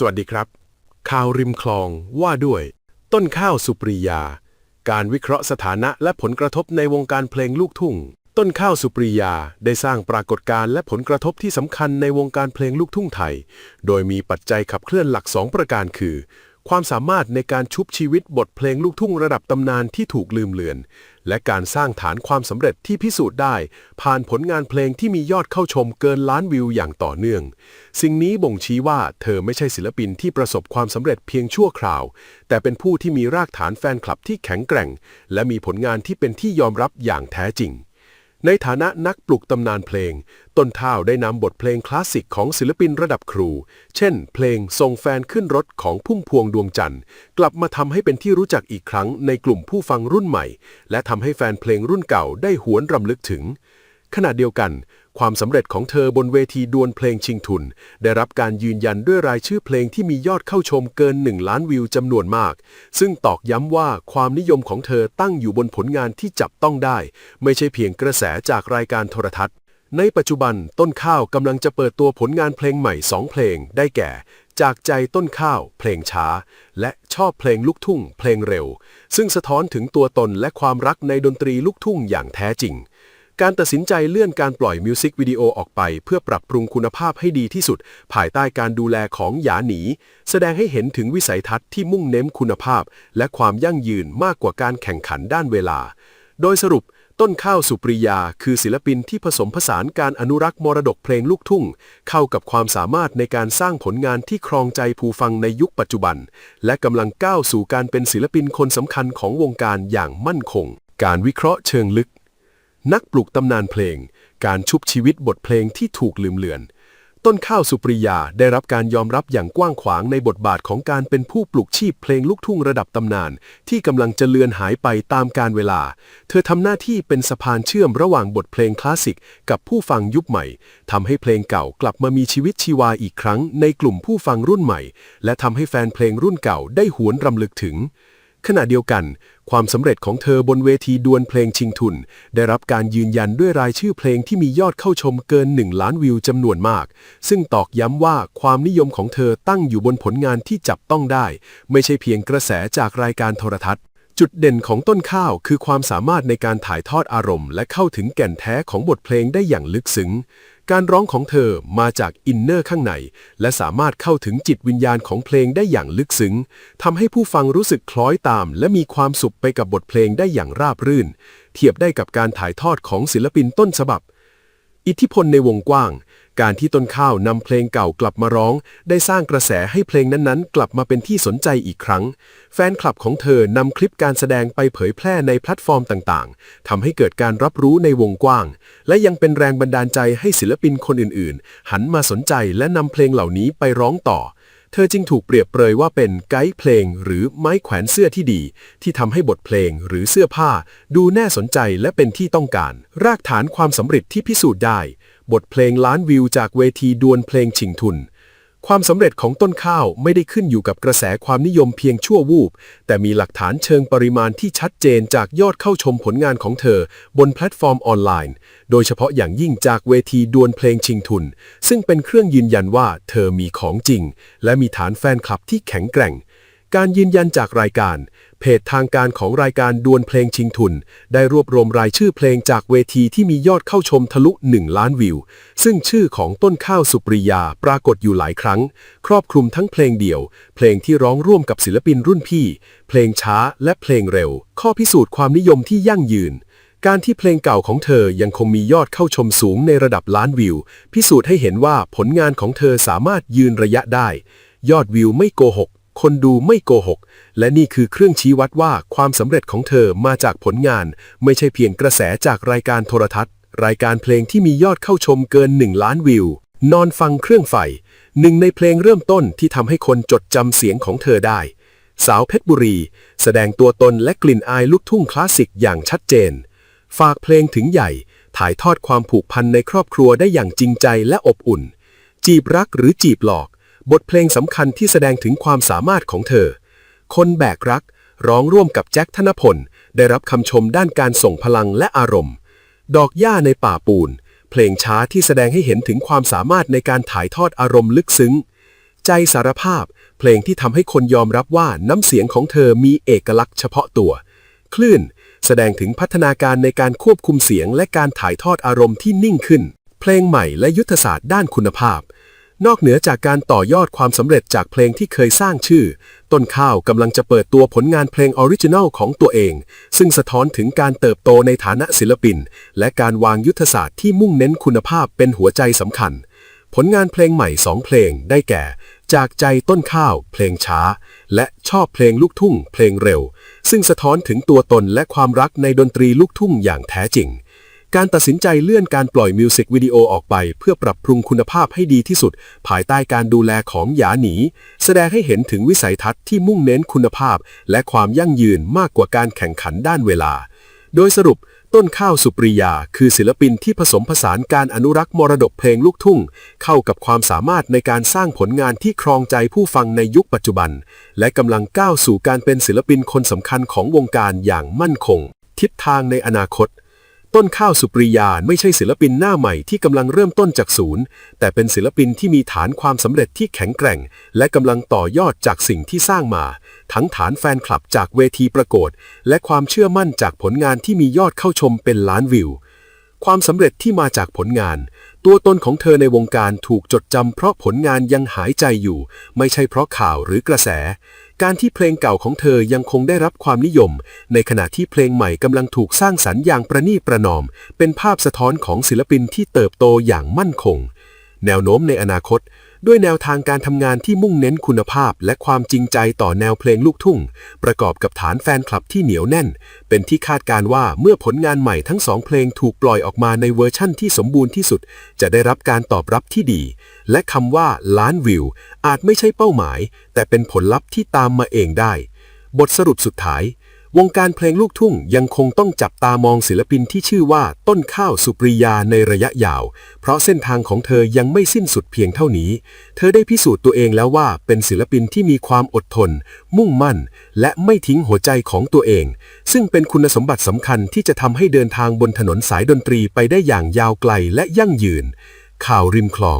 สวัสดีครับ ข่าวริมคลองว่าด้วย ต้นข้าวสุปรียา การวิเคราะห์สถานะและผลกระทบในวงการเพลงลูกทุ่ง ต้นข้าวสุปรียาได้สร้างปรากฏการณ์และผลกระทบที่สำคัญในวงการเพลงลูกทุ่งไทย โดยมีปัจจัยขับเคลื่อนหลักสองประการคือ ความสามารถในการชุบชีวิตบทเพลงลูกทุ่งระดับตำนานที่ถูกลืมเลือน และการสร้างฐานความสำเร็จที่พิสูจน์ได้ ผ่านผลงานเพลงที่มียอดเข้าชมเกินล้านวิวอย่างต่อเนื่อง สิ่งนี้บ่งชี้ว่าเธอไม่ใช่ศิลปินที่ประสบความสำเร็จเพียงชั่วคราว แต่เป็นผู้ที่มีรากฐานแฟนคลับที่แข็งแกร่ง และมีผลงานที่เป็นที่ยอมรับอย่างแท้จริง ในฐานะนักปลุกตำนานเพลง ต้นท่าวได้นำบทเพลงคลาสสิกของศิลปินระดับครู เช่น เพลงส่งแฟนขึ้นรถของพุ่มพวงดวงจันทร์ กลับมาทำให้เป็นที่รู้จักอีกครั้งในกลุ่มผู้ฟังรุ่นใหม่ และทำให้แฟนเพลงรุ่นเก่าได้หวนรำลึกถึง ขณะเดียวกัน ความสำเร็จของเธอบนเวทีดวลเพลงชิงทุน ได้รับการยืนยันด้วยรายชื่อเพลงที่มียอดเข้าชมเกิน 1 ล้านวิวจำนวนมาก ซึ่งตอกย้ำว่าความนิยมของเธอตั้งอยู่บนผลงานที่จับต้องได้ ไม่ใช่เพียงกระแสจากรายการโทรทัศน์ ในปัจจุบันต้นข้าวกำลังจะเปิดตัวผลงานเพลงใหม่ 2 เพลง ได้แก่ จากใจต้นข้าว เพลงช้า และชอบเพลงลูกทุ่ง เพลงเร็ว ซึ่งสะท้อนถึงตัวตนและความรักในดนตรีลูกทุ่งอย่างแท้จริง การตัดสินใจเลื่อนการปล่อยมิวสิกวิดีโอออกไป เพื่อปรับปรุงคุณภาพให้ดีที่สุด ภายใต้การดูแลของหยาหนี แสดงให้เห็นถึงวิสัยทัศน์ที่มุ่งเน้นคุณภาพ และความยั่งยืนมากกว่าการแข่งขันด้านเวลา โดยสรุปต้นข้าวสุปริยา คือศิลปินที่ผสมผสานการอนุรักษ์มรดกเพลงลูกทุ่ง เข้ากับความสามารถในการสร้างผลงานที่ครองใจผู้ฟังในยุคปัจจุบัน และกำลังก้าวสู่การเป็นศิลปินคนสำคัญของวงการอย่างมั่นคง การวิเคราะห์เชิงลึก นักปลุกตำนานเพลง การชุบชีวิตบทเพลงที่ถูกลืมเลือน ต้นข้าวสุปริยาได้รับการยอมรับอย่างกว้างขวางในบทบาทของการเป็นผู้ปลุกชีพเพลงลูกทุ่งระดับตำนาน ที่กำลังจะเลือนหายไปตามกาลเวลา เธอทำหน้าที่เป็นสะพานเชื่อมระหว่างบทเพลงคลาสสิกกับผู้ฟังยุคใหม่ทำให้เพลงเก่ากลับมามีชีวิตชีวาอีกครั้งในกลุ่มผู้ฟังรุ่นใหม่ และทำให้แฟนเพลงรุ่นเก่าได้หวนรำลึกถึง ขณะเดียวกัน ความสำเร็จของเธอบนเวทีดวลเพลงชิงทุน ได้รับการยืนยันด้วยรายชื่อเพลงที่มียอดเข้าชมเกิน 1 ล้านวิวจำนวนมาก ซึ่งตอกย้ำว่าความนิยมของเธอตั้งอยู่บนผลงานที่จับต้องได้ ไม่ใช่เพียงกระแสจากรายการโทรทัศน์ จุดเด่นของต้นข้าวคือความสามารถในการถ่ายทอดอารมณ์ และเข้าถึงแก่นแท้ของบทเพลงได้อย่างลึกซึ้ง การร้องของเธอมาจากอินเนอร์ข้างใน และสามารถเข้าถึงจิตวิญญาณของเพลงได้อย่างลึกซึ้งทำให้ผู้ฟังรู้สึกคล้อยตาม และมีความสุขไปกับบทเพลงได้อย่างราบรื่น เทียบได้กับการถ่ายทอดของศิลปินต้นฉบับ อิทธิพลในวงกว้าง การที่ต้นข้าวนำเพลงเก่ากลับมาร้อง ได้สร้างกระแสให้เพลงนั้นๆ กลับมาเป็นที่สนใจอีกครั้ง แฟนคลับของเธอนำคลิปการแสดงไปเผยแพร่ในแพลตฟอร์มต่างๆทำให้เกิดการรับรู้ในวงกว้าง และยังเป็นแรงบันดาลใจให้ศิลปินคนอื่นๆ หันมาสนใจและนำเพลงเหล่านี้ไปร้องต่อ เธอจึงถูกเปรียบเปรยว่าเป็นไกด์เพลงหรือไม้แขวนเสื้อที่ดี ที่ทำให้บทเพลงหรือเสื้อผ้า ดูน่าสนใจและเป็นที่ต้องการ รากฐานความสำเร็จที่พิสูจน์ได้ บทเพลงล้านวิวจากเวทีดวลเพลงชิงทุน ความสำเร็จของต้นข้าวไม่ได้ขึ้นอยู่กับกระแสความนิยมเพียงชั่ววูบ แต่มีหลักฐานเชิงปริมาณที่ชัดเจนจากยอดเข้าชมผลงานของเธอ บนแพลตฟอร์มออนไลน์ โดยเฉพาะอย่างยิ่งจากเวทีดวลเพลงชิงทุน ซึ่งเป็นเครื่องยืนยันว่าเธอมีของจริง และมีฐานแฟนคลับที่แข็งแกร่ง การยืนยันจากรายการ เพจทางการของรายการดวลเพลงชิงทุน ได้รวบรวมรายชื่อเพลงจากเวทีที่มียอดเข้าชมทะลุ 1 ล้านวิว ซึ่งชื่อของต้นข้าวสุปริยาปรากฏอยู่หลายครั้ง ครอบคลุมทั้งเพลงเดี่ยว เพลงที่ร้องร่วมกับศิลปินรุ่นพี่ เพลงช้าและเพลงเร็ว ข้อพิสูจน์ความนิยมที่ยั่งยืนการที่เพลงเก่าของเธอยังคงมียอดเข้าชมสูงในระดับล้านวิว พิสูจน์ให้เห็นว่าผลงานของเธอสามารถยืนระยะได้ ยอดวิวไม่โกหก คนดูไม่โกหก และนี่คือเครื่องชี้วัดว่าความสำเร็จของเธอมาจากผลงาน ไม่ใช่เพียงกระแสจากรายการโทรทัศน์ รายการเพลงที่มียอดเข้าชมเกิน 1 ล้านวิว นอนฟังเครื่องไฟหนึ่งในเพลงเริ่มต้นที่ทำให้คนจดจำเสียงของเธอได้ สาวเพชรบุรี แสดงตัวตนและกลิ่นอายลูกทุ่งคลาสสิกอย่างชัดเจน ฝากเพลงถึงใหญ่ ถ่ายทอดความผูกพันในครอบครัวได้อย่างจริงใจและอบอุ่น จีบรักหรือจีบหลอก บทเพลงสำคัญที่แสดงถึงความสามารถของเธอ คนแบกรัก ร้องร่วมกับแจ็คธนพล ได้รับคำชมด้านการส่งพลังและอารมณ์ ดอกหญ้าในป่าปูน เพลงช้าที่แสดงให้เห็นถึงความสามารถในการถ่ายทอดอารมณ์ลึกซึ้ง ใจสารภาพ เพลงที่ทำให้คนยอมรับว่าน้ำเสียงของเธอมีเอกลักษณ์เฉพาะตัว คลื่น แสดงถึงพัฒนาการในการควบคุมเสียงและการถ่ายทอดอารมณ์ที่นิ่งขึ้น เพลงใหม่และยุทธศาสตร์ด้านคุณภาพ นอกเหนือจากการต่อยอดความสำเร็จจากเพลงที่เคยสร้างชื่อ ต้นข้าวกำลังจะเปิดตัวผลงานเพลงออริจินัลของตัวเอง ซึ่งสะท้อนถึงการเติบโตในฐานะศิลปิน และการวางยุทธศาสตร์ที่มุ่งเน้นคุณภาพเป็นหัวใจสำคัญ ผลงานเพลงใหม่สองเพลงได้แก่ จากใจต้นข้าว เพลงช้า และชอบเพลงลูกทุ่ง เพลงเร็ว ซึ่งสะท้อนถึงตัวตนและความรักในดนตรีลูกทุ่งอย่างแท้จริง การตัดสินใจเลื่อนการปล่อยมิวสิกวิดีโอออกไป เพื่อปรับปรุงคุณภาพให้ดีที่สุด ภายใต้การดูแลของหยาหนี แสดงให้เห็นถึงวิสัยทัศน์ที่มุ่งเน้นคุณภาพ และความยั่งยืนมากกว่าการแข่งขันด้านเวลา โดยสรุปต้นข้าวสุปริยา คือศิลปินที่ผสมผสานการอนุรักษ์มรดกเพลงลูกทุ่ง เข้ากับความสามารถในการสร้างผลงานที่ครองใจผู้ฟังในยุคปัจจุบัน และกำลังก้าวสู่การเป็นศิลปินคนสำคัญของวงการอย่างมั่นคง ทิศทางในอนาคต ต้นข้าวสุปริยาไม่ใช่ศิลปินหน้าใหม่ที่กำลังเริ่มต้นจากศูนย์ แต่เป็นศิลปินที่มีฐานความสำเร็จที่แข็งแกร่ง และกำลังต่อยอดจากสิ่งที่สร้างมา ทั้งฐานแฟนคลับจากเวทีประกวดและความเชื่อมั่นจากผลงานที่มียอดเข้าชมเป็นล้านวิว ความสำเร็จที่มาจากผลงาน ตัวตนของเธอในวงการถูกจดจำเพราะผลงานยังหายใจอยู่ ไม่ใช่เพราะข่าวหรือกระแส การที่เพลงเก่าของเธอยังคงได้รับความนิยม ในขณะที่เพลงใหม่กำลังถูกสร้างสรรค์อย่างประนีประนอม เป็นภาพสะท้อนของศิลปินที่เติบโตอย่างมั่นคง แนวโน้มในอนาคต ด้วยแนวทางการทำงานที่มุ่งเน้นคุณภาพและความจริงใจต่อแนวเพลงลูกทุ่ง ประกอบกับฐานแฟนคลับที่เหนียวแน่น เป็นที่คาดการว่าเมื่อผลงานใหม่ทั้งสองเพลงถูกปล่อยออกมาในเวอร์ชั่นที่สมบูรณ์ที่สุด จะได้รับการตอบรับที่ดี และคำว่าล้านวิว อาจไม่ใช่เป้าหมาย แต่เป็นผลลัพธ์ที่ตามมาเองได้ บทสรุปสุดท้าย วงการเพลงลูกทุ่งยังคงต้องจับตามองศิลปินที่ชื่อว่าต้นข้าวสุปริยาในระยะยาว เพราะเส้นทางของเธอยังไม่สิ้นสุดเพียงเท่านี้ เธอได้พิสูจน์ตัวเองแล้วว่าเป็นศิลปินที่มีความอดทน มุ่งมั่น และไม่ทิ้งหัวใจของตัวเอง ซึ่งเป็นคุณสมบัติสำคัญที่จะทำให้เดินทางบนถนนสายดนตรีไปได้อย่างยาวไกลและยั่งยืน ข่าวริมคลอง